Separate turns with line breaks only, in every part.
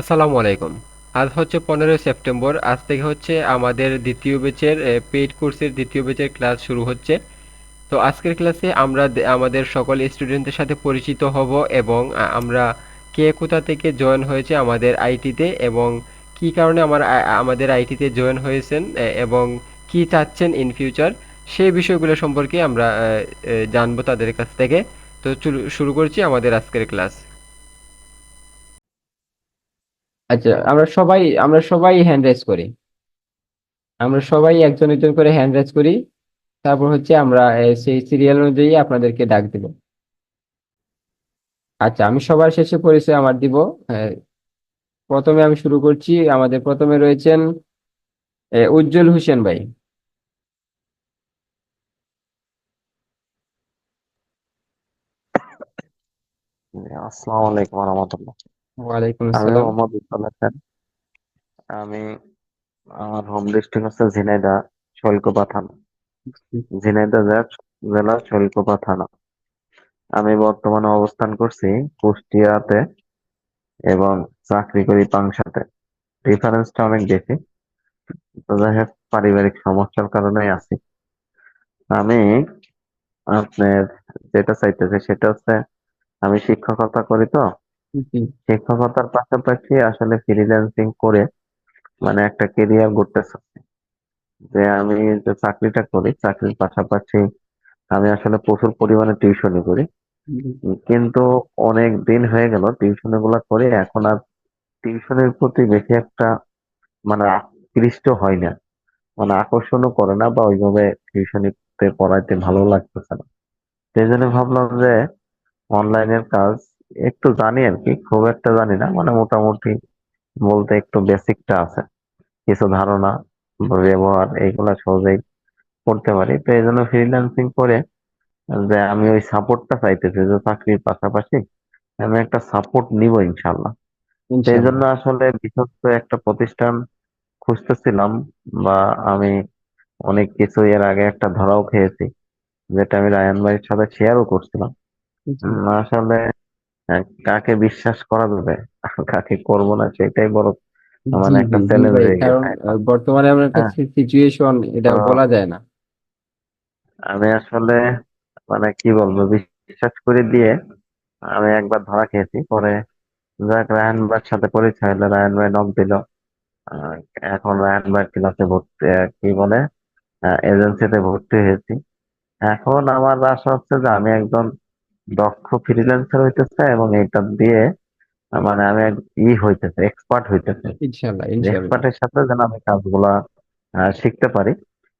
আসসালামু আলাইকুম। আজ হচ্ছে পনেরোই সেপ্টেম্বর, আজ থেকে হচ্ছে আমাদের দ্বিতীয় বেচের পেইড কোর্সের দ্বিতীয় বেচের ক্লাস শুরু হচ্ছে। তো আজকের ক্লাসে আমরা আমাদের সকল স্টুডেন্টদের সাথে পরিচিত হব এবং আমরা কে কোথা থেকে জয়েন হয়েছে আমাদের আইটিতে এবং কি কারণে আমার আমাদের আইটিতে জয়েন হয়েছেন এবং কি চাচ্ছেন ইন ফিউচার, সেই বিষয়গুলো সম্পর্কে আমরা জানব তাদের কাছ থেকে। তো শুরু করছি আমাদের আজকের ক্লাস। আচ্ছা আমরা সবাই আমরা সবাই হ্যান্ড রাইজ করি। আমরা সবাই একজন একজন করে হ্যান্ড রাইজ করি। তারপর হচ্ছে আমরা সেই সিরিয়াল অনুযায়ী আপনাদেরকে ডাক দিব। আচ্ছা আমি সবার শেষে পরিচয় আমার দিব। প্রথমে আমি শুরু করছি। আমাদের প্রথমে রয়েছেন উজ্জ্বল হোসেন ভাই।
আসসালামু আলাইকুম রহমতুল্লাহ।
ওয়ালাইকুম
আমি
আসসালাম।
মোহাম্মদ ইকবাল হাসান আমি আমার হোম ডিস্ট্রিক্ট হচ্ছে ঝিনাইদহ শৈলকুপা থানা ঝিনাইদহ জেলা জেলা শৈলকুপা থানা আমি বর্তমানে অবস্থান করছি কুষ্টিয়াতে এবং চাকরি করি পাংশাতে। ডিফারেন্সটা অনেক বেশি। তো যাই হোক পারিবারিক সমস্যার কারণেই আছি। আমি আপনার যেটা চাইতেছি সেটা হচ্ছে আমি শিক্ষকতা করি তো
জি
শিক্ষকতার পাশাপাশি আসলে ফ্রিল্যান্সিং করে মানে একটা কেরিয়ার গড়তে চাচ্ছি যে আমি যে চাকরিটা করি চাকরির পাশাপাশি আমি আসলে প্রচুর পরিমাণে টিউশনি করি।
জি
উম, কিন্তু অনেক দিন হয়ে গেল টিউশনি গুলা করে এখন আর টিউশনের প্রতি বেশি একটা মানে আকৃষ্ট হয় না। মানে আকর্ষণও করে না বা ওইভাবে টিউশনিতে পড়াইতে ভালো লাগতেছে না। সেই জন্য ভাবলাম যে অনলাইনের কাজ একটু জানি আর কি খুব একটা জানি না মানে মোটামুটি বলতে একটু বেসিকটা আছে। কিছু ধারণা ব্যবহার এইগুলা সহজেই করতে পারি। তো এই জন্য ফ্রিল্যান্সিং করে যে আমি ওই সাপোর্টটা চাইতেছি যে চাকরির পাশাপাশি আমি একটা সাপোর্ট নিব ইনশাল্লাহ সেই জন্য আসলে বিশ্বস্ত একটা প্রতিষ্ঠান খুঁজতেছিলাম বা আমি অনেক কিছু এর আগে একটা ধরাও খেয়েছি যেটা আমি রায়ান ভাইয়ের সাথে শেয়ারও করছিলাম। আসলে আহ, কাকে বিশ্বাস করা যাবে? কাকে করব না? সেটাই বড় মানে একটা চ্যালেঞ্জ হয়ে
কারণ বর্তমানে একটা
হ্যাঁ।
সিচুয়েশন এটা বলা যায় না।
আমি আসলে মানে কি বলব বিশ্বাস করে দিয়ে আমি একবার ধরা খেয়েছি। পরে যাক রায়ন ভাইয়ের সাথে পরিচয় হলো রায়হান ভাই নক দিল। এখন রায়ন ভাই ক্লাসে ভর্তি কি বলে এজেন্সিতে ভর্তি হয়েছি। এখন আমার আশা হচ্ছে যে আমি একজন দক্ষ ফ্রিল্যান্সার হইতেছে এবং এটা দিয়ে মানে আমি এক ই হইতেছে এক্সপার্ট হইতেছে।
ইনশাআল্লাহ
এক্সপার্টের সাথে যেন আমি কাজগুলা শিখতে পারি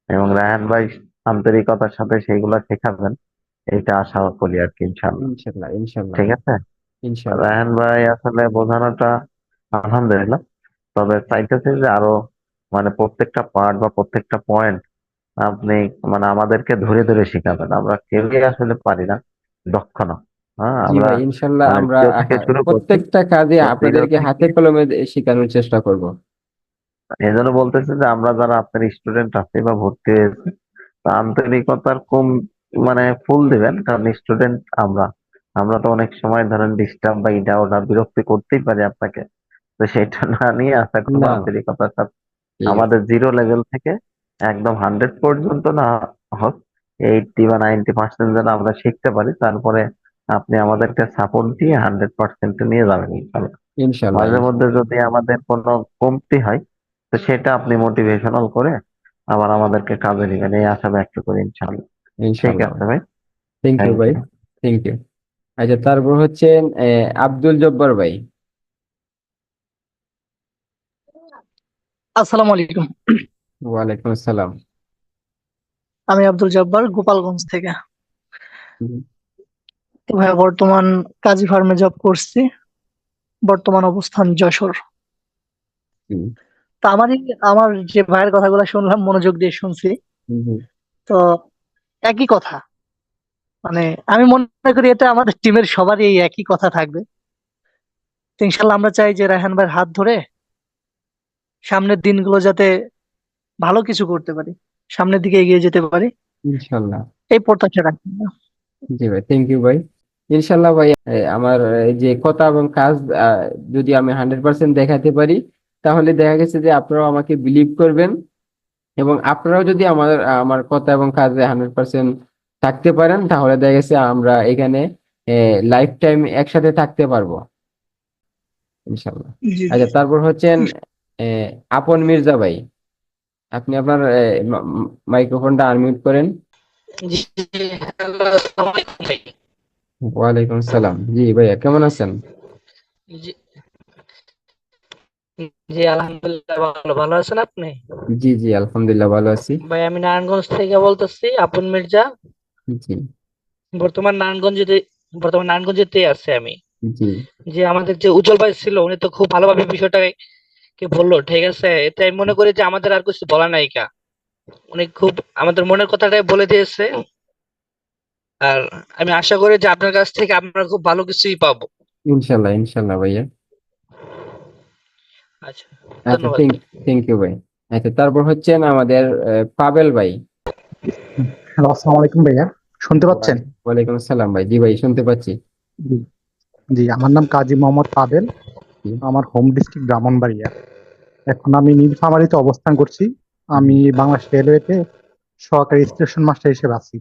এবং রায়হান ভাই আন্তরিকতার সাথে সেইগুলা শেখাবেন এটা আশা করি আর কি
ইনশাআল্লাহ।
ঠিক আছে?
ইনশাআল্লাহ।
রায়হান ভাই আসলে বোঝানোটা আলহামদুলিল্লাহ। তবে চাইতেছি যে আরও মানে প্রত্যেকটা পার্ট বা প্রত্যেকটা পয়েন্ট আপনি মানে আমাদেরকে ধরে ধরে শিখাবেন। আমরা কেউই আসলে পারি না। দক্ষ না। হ্যাঁ
জি
আমরা
ভাই ইনশাআল্লাহ
মানে
আমরা প্রত্যেকটা কাজে আপনাদেরকে হাতে কলমে শেখানোর চেষ্টা করব।
এই জন্য বলতেছি যে আমরা যারা আপনার স্টুডেন্ট আছি বা ভর্তি হয়েছে আন্তরিকতার কম মানে ফুল দিবেন কারণ স্টুডেন্ট আমরা। আমরা তো অনেক সময় ধরেন ডিস্টার্ব বা ইটা ওটা বিরক্তি করতেই পারি আপনাকে। তো সেটা না নিয়ে আশা করব আন্তরিকতার সাথে আমাদের জিরো লেভেল থেকে একদম হান্ড্রেড পর্যন্ত না হোক এইটটি বা নাইনটি পার্সেন্ট যেন আমরা শিখতে পারি তারপরে আপনি আমাদেরকে সাপোর্ট দিয়ে হান্ড্রেড পার্সেন্ট নিয়ে যাবেন ইনশাল্লাহ। মাঝে মধ্যে যদি আমাদের কোনো কমতি হয় তো সেটা আপনি মোটিভেশনাল করে আবার আমাদেরকে কাজে নেবেন এই আশা ব্যক্ত করি ইনশাল্লাহ। ঠিক
ইনশাআল্লাহ
আছে ভাই।
থ্যাংক ইউ ভাই। থ্যাংক ইউ আচ্ছা তারপর হচ্ছেন আহ, আব্দুল জব্বার ভাই।
আসসালামু আলাইকুম।
ওয়ালাইকুম আসসালাম।
আমি আব্দুল জব্বার গোপালগঞ্জ থেকে।
হুম,
তো ভাই বর্তমান কাজী ফার্মে জব করছি। বর্তমান অবস্থান যশোর। তো আমারই আমার যে ভাইয়ের কথাগুলো শুনলাম মনোযোগ দিয়ে শুনছি। তো একই কথা। মানে আমি মনে করি এটা আমাদের টিমের সবারই এই একই কথা থাকবে। ইনশাল্লাহ আমরা চাই যে রায়হান ভাইয়ের হাত ধরে সামনের দিনগুলো যাতে ভালো কিছু করতে পারি। সামনের দিকে এগিয়ে যেতে পারি?
ইনশাআল্লাহ
এই প্রত্যাশা রাখি।
জি ভাই থ্যাংক ইউ ভাই। ইনশাল্লাহ ভাই আমার এই যে কথা এবং কাজ আহ, যদি আমি হান্ড্রেড পার্সেন্ট দেখাতে পারি তাহলে দেখা গেছে যে আপনারাও আমাকে বিলিভ করবেন এবং আপনারাও যদি আমার আমার কথা এবং কাজে হান্ড্রেড পার্সেন্ট থাকতে পারেন তাহলে দেখা গেছে আমরা এখানে লাইফ টাইম একসাথে থাকতে পারব। ইনশাল্লাহ। আচ্ছা তারপর হচ্ছেন আপন মির্জা ভাই। আপনি আপনার মাইক্রোফোনটা আনমিউট করেন। ওয়ালাইকুম আসসালাম। জি ভাইয়া কেমন আছেন?
জি জি আলহামদুলিল্লাহ ভালো। ভালো আছেন আপনি?
জি জি আলহামদুলিল্লাহ ভালো আছি।
ভাই আমি নারায়ণগঞ্জ থেকে বলতেছি আপন মির্জা।
জি।
বর্তমান নারায়ণগঞ্জে বর্তমান নারায়ণগঞ্জেতে আছে আমি।
জি।
যে আমাদের যে উজ্জ্বল ভাই ছিল উনি তো খুব ভালোভাবে বিষয়টাকে বলল ঠিক আছে। এতে আমি মনে করি যে আমাদের আর কিছু বলা নাই কা। উনি খুব আমাদের মনের কথাটাই বলে দিয়েছে। আর আমি আশা করি যে আপনার কাছ থেকে আমরা খুব ভালো কিছুই পাবো।
ইনশাল্লাহ ইনশাল্লাহ ভাইয়া।
আচ্ছা
আচ্ছা
ধন্যবাদ।
থ্যাংক থ্যাংক ইউ ভাই। আচ্ছা তারপর হচ্ছেন আমাদের আহ, পাবেল ভাই।
হ্যালো আসসালামু আলাইকুম ভাইয়া। শুনতে পাচ্ছেন?
ওয়ালাইকুম আসসালাম ভাই। জি ভাই শুনতে পাচ্ছি।
জি জি আমার নাম কাজী মোহাম্মদ পাবেল। আমার হোম ডিস্ট্রিক্ট ব্রাহ্মণবাড়িয়া। এখন আমি নীলফামারীতে অবস্থান করছি। আমি বাংলাদেশ রেলওয়েতে সহকারী স্টেশন মাস্টার হিসেবে আছি।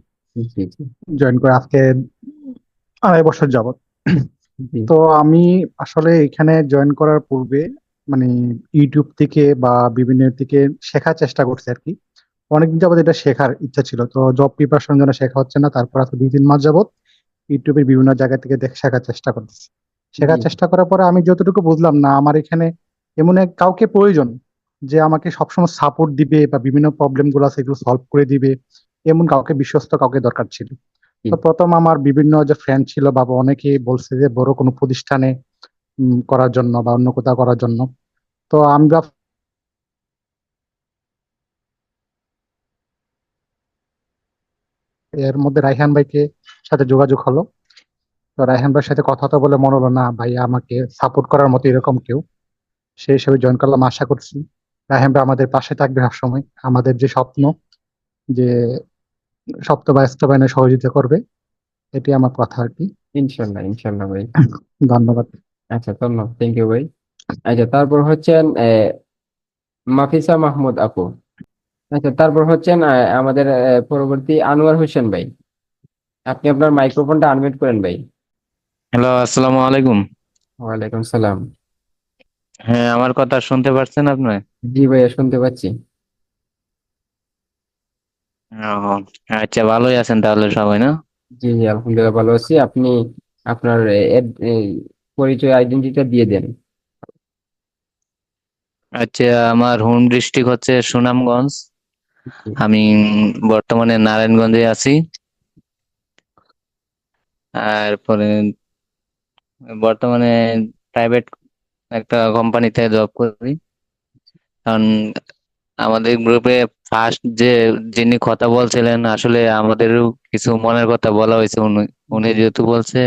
জয়েন করে আজকে আড়াই বছর যাবত
জি।
তো আমি আসলে এখানে জয়েন করার পূর্বে মানে ইউটিউব থেকে বা বিভিন্ন থেকে শেখার চেষ্টা করছি আর কি। অনেকদিন যাবত এটা শেখার ইচ্ছা ছিল। তো জব প্রিপারেশন জন্য শেখা হচ্ছে না। তারপর আজকে দুই তিন মাস যাবত ইউটিউবের বিভিন্ন জায়গা থেকে দেখে শেখার চেষ্টা করতেছি। শেখার চেষ্টা করার পরে আমি যতটুকু বুঝলাম না আমার এখানে এমন এক কাউকে প্রয়োজন যে আমাকে সবসময় সাপোর্ট দিবে বা বিভিন্ন প্রবলেমগুলো এগুলো সলভ করে দিবে এমন কাউকে বিশ্বস্ত কাউকে দরকার ছিল। তো প্রথম আমার বিভিন্ন যে ফ্রেন্ড ছিল বা অনেকে বলছে যে বড় কোনো প্রতিষ্ঠানে করার জন্য বা অন্য কোথাও করার জন্য। তো আমরা এর মধ্যে রাইহান ভাইকে সাথে যোগাযোগ হলো। তো রাইহান ভাইয়ের সাথে কথা তো বলে মনে হলো না ভাই আমাকে সাপোর্ট করার মতো এরকম কেউ সেই হিসেবে জয়েন করলাম আশা করছি। ভাই আমাদের পাশে থাকবে সবসময়। আমাদের যে স্বপ্ন যে সপ্ত বাস্তবায়নে সহযোগিতা করবে এটি আমার কথা আর কি।
ইনশাল্লাহ ইনশাল্লাহ ভাই।
ধন্যবাদ।
আচ্ছা ধন্যবাদ। থ্যাংক ইউ ভাই। আচ্ছা তারপর হচ্ছেন আহ, মাফিসা মাহমুদ আপু। আচ্ছা তারপর হচ্ছেন আহ, আমাদের আহ, পরবর্তী আনোয়ার হোসেন ভাই। আপনি আপনার মাইক্রোফোনটা আনমিউট করেন ভাই।
হ্যালো আসসালামু আলাইকুম।
ওয়ালাইকুম সালাম।
হ্যাঁ আমার কথা শুনতে পাচ্ছেন আপনি?
জি ভাইয়া শুনতে পাচ্ছি।
ও আচ্ছা ভালোই আছেন তাহলে সবাই না?
জি জি আলহামদুলিল্লাহ ভালো আছি। আপনি আপনার এড- এই পরিচয় আইডেন্টিটা দিয়ে দেন।
আচ্ছা আমার হোম ডিস্ট্রিক্ট হচ্ছে সুনামগঞ্জ। আমি উম, বর্তমানে নারায়ণগঞ্জে আছি। আর পরে বর্তমানে প্রাইভেট একটা কোম্পানিতে জব করি। কারণ আমাদের গ্রুপে ফার্স্ট যে যিনি কথা বলছিলেন আসলে আমাদেরও কিছু মনের কথা বলা হয়েছে। উনি উনি যেহেতু বলছে।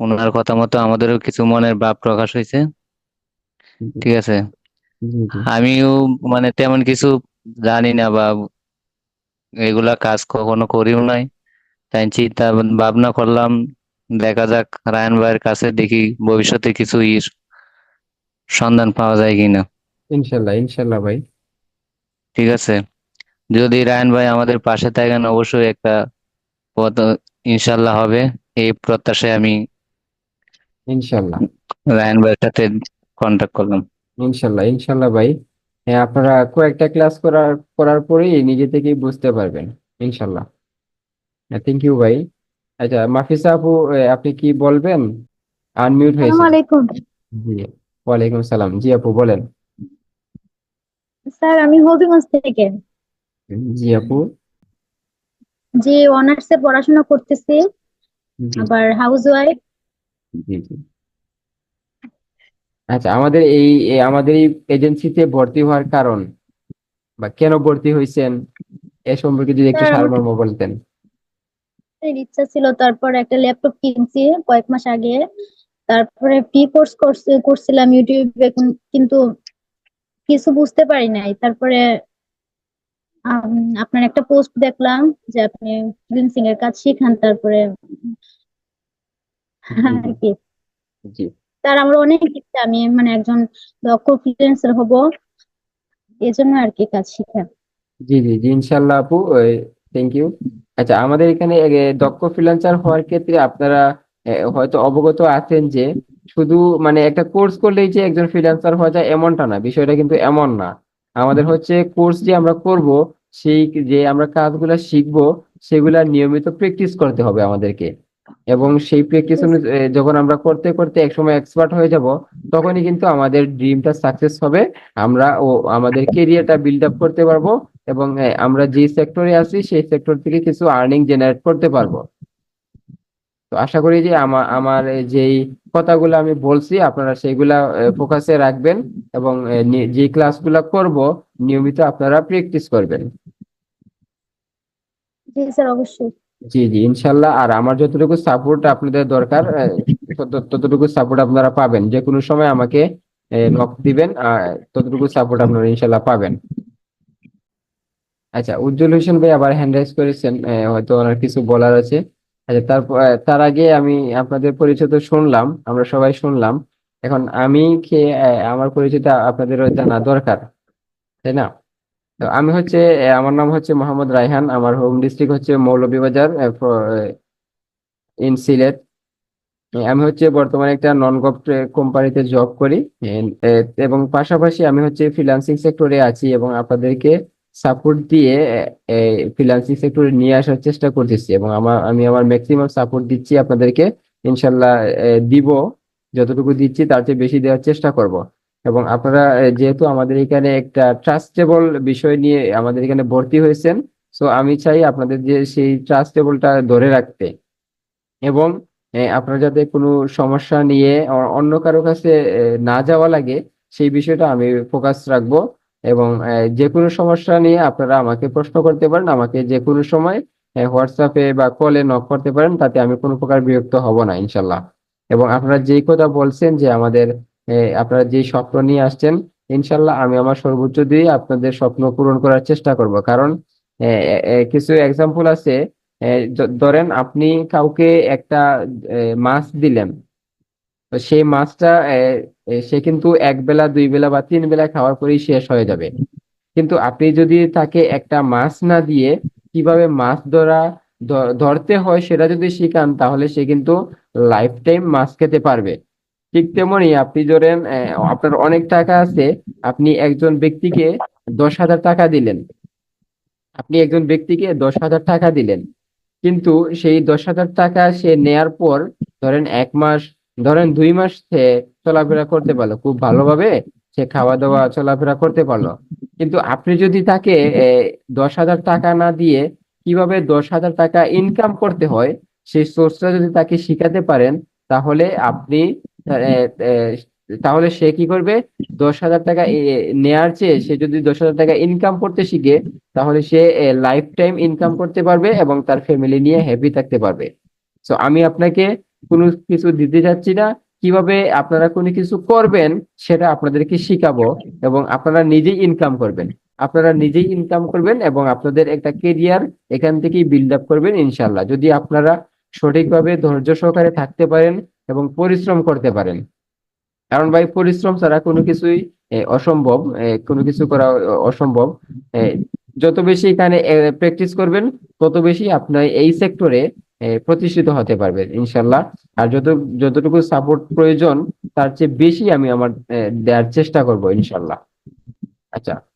ওনার কথা মতো আমাদেরও কিছু মনের ভাব প্রকাশ হয়েছে। ঠিক আছে? আমিও মানে তেমন কিছু জানি না বা এগুলা কাজ কখনো করিও নাই। তাই চিন্তা ভাবনা করলাম দেখা যাক রায়ন ভাইয়ের কাছে দেখি ভবিষ্যতে কিছু ই সন্ধান পাওয়া যায় কিনা।
ইনশাল্লাহ ইনশাল্লাহ ভাই।
ঠিক আছে। যদি রায়ন ভাই আমাদের পাশে থাকেন অবশ্যই একটা পথ ইনশাল্লাহ হবে। এই প্রত্যাশায় আমি
ইনশাল্লাহ।
রায়ন ভাইয়ের সাথে কন্ট্যাক্ট করলাম।
ইনশাল্লাহ ইনশাল্লাহ ভাই। হ্যাঁ আপনারা কয়েকটা ক্লাস করার করার পরেই নিজে থেকেই বুঝতে পারবেন ইনশাল্লাহ। থ্যাংক ইউ ভাই। আচ্ছা মাফিসা আপু আপনি কি বলবেন? আনমিউট হয়েছে।
আলাইকুম
জি ওয়ালাইকুম সালাম। জি আপু বলেন।
স্যার আমি হবিগঞ্জ থেকে।
জি আপু।
যে অনার্সে পড়াশোনা করতেছি আবার হাউস ওয়াইফ
জি জি। আচ্ছা আমাদের এই আমাদের এই এজেন্সিতে ভর্তি হওয়ার কারণ বা কেন ভর্তি হয়েছেন এ সম্পর্কে যদি একটু সারমর্ম বলতেন।
ইচ্ছা ছিল তারপর একটা ল্যাপটপ কিনছি কয়েক মাস আগে। তারপরে ফ্রি কোর্স করছিলাম ইউটিউবে কিন্তু কিছু বুঝতে পারি নাই। তারপরে আপনার একটা পোস্ট দেখলাম যে আপনি ফ্রিল্যান্সিং এর কাজ শিখান তারপরে আর কি তার আমার অনেক ইচ্ছা আমি মানে একজন দক্ষ ফ্রিল্যান্সার হব এজন্য আর কি কাজ শিখা।
জি জি জি ইনশাল্লাহ আপু থ্যাংক ইউ আচ্ছা আমাদের এখানে দক্ষ ফ্রিল্যান্সার হওয়ার ক্ষেত্রে আপনারা হয়তো অবগত আছেন যে শুধু মানে একটা কোর্স করলেই যে একজন ফ্রিল্যান্সার হওয়া যায় এমনটা না, বিষয়টা কিন্তু এমন না। আমাদের হচ্ছে কোর্স যে আমরা করব, সেই যে আমরা কাজগুলো শিখব, সেগুলা নিয়মিত প্র্যাকটিস করতে হবে আমাদেরকে। এবং সেই প্র্যাকটিস যখন আমরা করতে করতে একসময় এক্সপার্ট হয়ে যাব, তখনই কিন্তু আমাদের ড্রিমটা সাকসেস হবে। আমরা ও, আমাদের কেরিয়ারটা বিল্ড আপ করতে পারব। এবং আমরা যে সেক্টরে আছি সেই সেক্টর থেকে কিছু আর্নিং জেনারেট করতে পারব। তো আশা করি যে আমার আমার যেই কথাগুলো আমি বলছি আপনারা সেগুলা ফোকাসে রাখবেন এবং যে ক্লাসগুলো করব নিয়মিত আপনারা প্র্যাকটিস করবেন।
জি স্যার অবশ্যই।
জি জি ইনশাল্লাহ। আর আমার যতটুকু সাপোর্ট আপনাদের দরকার ততটুকু সাপোর্ট আপনারা পাবেন। যে কোনো সময় আমাকে নক দিবেন আর ততটুকু সাপোর্ট আপনারা ইনশাল্লাহ পাবেন। আচ্ছা উজ্জ্বল হোসেন ভাই আবার হ্যান্ড রাইজ করেছেন হয়তো ওনার কিছু বলার আছে। আচ্ছা তারপর তার আগে আমি আপনাদের পরিচয় তো শুনলাম, আমরা সবাই শুনলাম। এখন আমি কে আমার পরিচয়টা আপনাদেরও জানা দরকার, তাই না? তো আমি হচ্ছে আমার নাম হচ্ছে মোহাম্মদ রায়হান, আমার হোম ডিস্ট্রিক্ট হচ্ছে মৌলভীবাজার ইন সিলেট। আমি হচ্ছে বর্তমানে একটা নন গভ কোম্পানিতে জব করি। এবং পাশাপাশি আমি হচ্ছে ফ্রিল্যান্সিং সেক্টরে আছি এবং আপনাদেরকে সাপোর্ট দিয়ে ফ্রিল্যান্সিং সেক্টরে নিয়ে আসার চেষ্টা করতেছি এবং আমার আমি আমার ম্যাক্সিমাম সাপোর্ট দিচ্ছি আপনাদেরকে। ইনশাল্লাহ দিব। যতটুকু দিচ্ছি তার চেয়ে বেশি দেওয়ার চেষ্টা করব। এবং আপনারা যেহেতু আমাদের এখানে একটা ট্রাস্টেবল বিষয় নিয়ে আমাদের এখানে ভর্তি হয়েছেন সো আমি চাই আপনাদের যে সেই ট্রাস্টেবলটা ধরে রাখতে। এবং আপনারা যাতে কোনো সমস্যা নিয়ে অন্য কারও কাছে না যাওয়া লাগে, সেই বিষয়টা আমি ফোকাস রাখব। এবং যে কোনো সমস্যা নিয়ে আপনারা আমাকে প্রশ্ন করতে পারেন, আমাকে যে কোনো সময় হোয়াটসঅ্যাপে বা কলে নক করতে পারেন, তাতে আমি কোনো প্রকার বিরক্ত হব না, ইনশাল্লাহ। এবং আপনারা যেই কথা বলছেন যে আমাদের আপনারা যেই স্বপ্ন নিয়ে আসছেন, ইনশাল্লাহ আমি আমার সর্বোচ্চ দিয়ে আপনাদের স্বপ্ন পূরণ করার চেষ্টা করব। কারণ কিছু এক্সাম্পল আছে ধরেন আপনি কাউকে একটা মাছ দিলেন সেই মাছটা সে কিন্তু এক বেলা, দুই বেলা বা তিন বেলা খাওয়ার পরেই শেষ হয়ে যাবে। কিন্তু আপনি যদি তাকে একটা মাছ না দিয়ে কীভাবে মাছ ধরা ধরতে হয় সেটা যদি শিখান, তাহলে সে কিন্তু লাইফ টাইম মাছ খেতে পারবে। ঠিক তেমনি আপনি ধরেন আপনার অনেক টাকা আছে, আপনি একজন ব্যক্তিকে দশ হাজার টাকা দিলেন। আপনি একজন ব্যক্তিকে দশ হাজার টাকা দিলেন। কিন্তু সেই দশ হাজার টাকা সে নেয়ার পর, ধরেন এক মাস ধরেন দুই মাস সে চলাফেরা করতে পারল, খুব ভালোভাবে সে খাওয়া দাওয়া চলাফেরা করতে পারল। কিন্তু আপনি যদি তাকে দশ হাজার টাকা না দিয়ে কীভাবে দশ হাজার টাকা ইনকাম করতে হয়, সেই সোর্সটা যদি তাকে শিখাতে পারেন, তাহলে আপনি তাহলে সে কি করবে? দশ হাজার টাকা নেয়ার চেয়ে সে যদি দশ হাজার টাকা ইনকাম করতে শিখে, তাহলে সে লাইফ টাইম ইনকাম করতে পারবে এবং তার ফ্যামিলি নিয়ে হ্যাপি থাকতে পারবে। সো আমি আপনাকে কোনো কিছু দিতে যাচ্ছি না, কীভাবে আপনারা কোনো কিছু করবেন সেটা আপনাদেরকে শিখাবো এবং আপনারা নিজেই ইনকাম করবেন। আপনারা নিজেই ইনকাম করবেন এবং আপনাদের একটা কেরিয়ার এখান থেকেই বিল্ড আপ করবেন ইনশাল্লাহ যদি আপনারা সঠিকভাবে ধৈর্য সহকারে থাকতে পারেন এবং পরিশ্রম করতে পারেন। কারণ ভাই, পরিশ্রম ছাড়া কোনো কিছুই অসম্ভব কোনো কিছু করা অসম্ভব। যত বেশি এখানে প্র্যাকটিস করবেন, তত বেশি আপনার এই সেক্টরে প্রতিষ্ঠিত হতে পারবে, ইনশাল্লাহ। আর যত, যতটুকু সাপোর্ট প্রয়োজন, তার চেয়ে বেশি আমি আমার দেওয়ার চেষ্টা করব, ইনশাল্লাহ। আচ্ছা।